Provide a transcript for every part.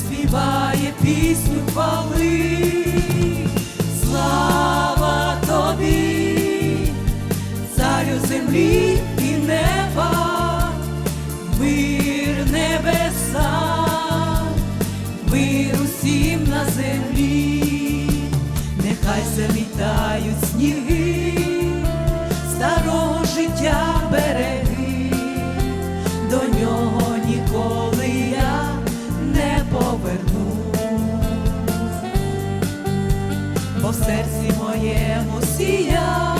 Співає пісню хвали. Слава тобі, царю землі і неба, мир небеса, мир усім на землі, нехай замітають сніги, старого життя береги, до нього в серці моєму сія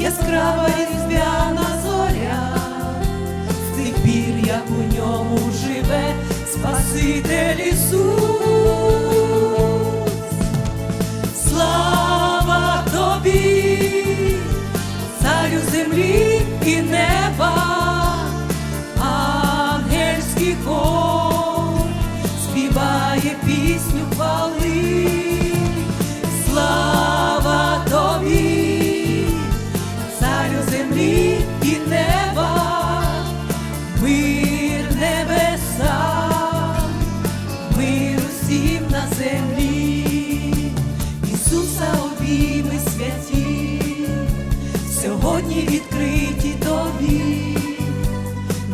яскрава різдвяна зоря, з тих пір, як у ньому живе Спаситель Ісус. Землі, Ісуса обійми святі, сьогодні відкриті тобі,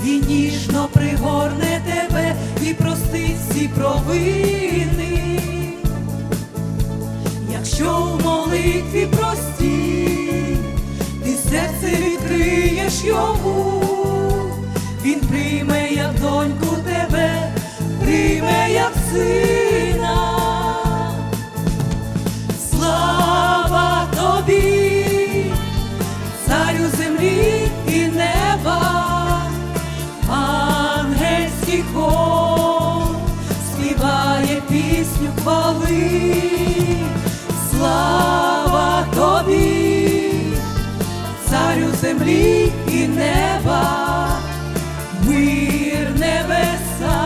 Він ніжно пригорне тебе і простить всі провини. Якщо у молитві простій, ти серце відкриєш йому, він прийме як доньку тебе, хвали. Слава тобі, царю землі і неба, мир небеса,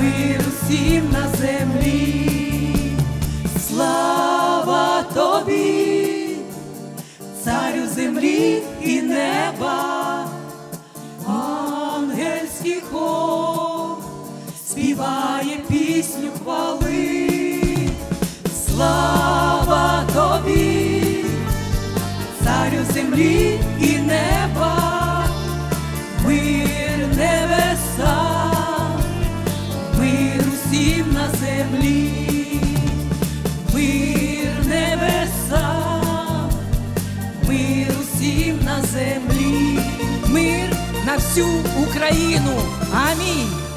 мир усім на землі, слава тобі, царю землі і неба, ангельський хор співає пісню хвали. Слава тобі, царю землі і неба, мир небеса, мир усім на землі, мир небеса, мир усім на землі, мир на всю Україну. Амінь.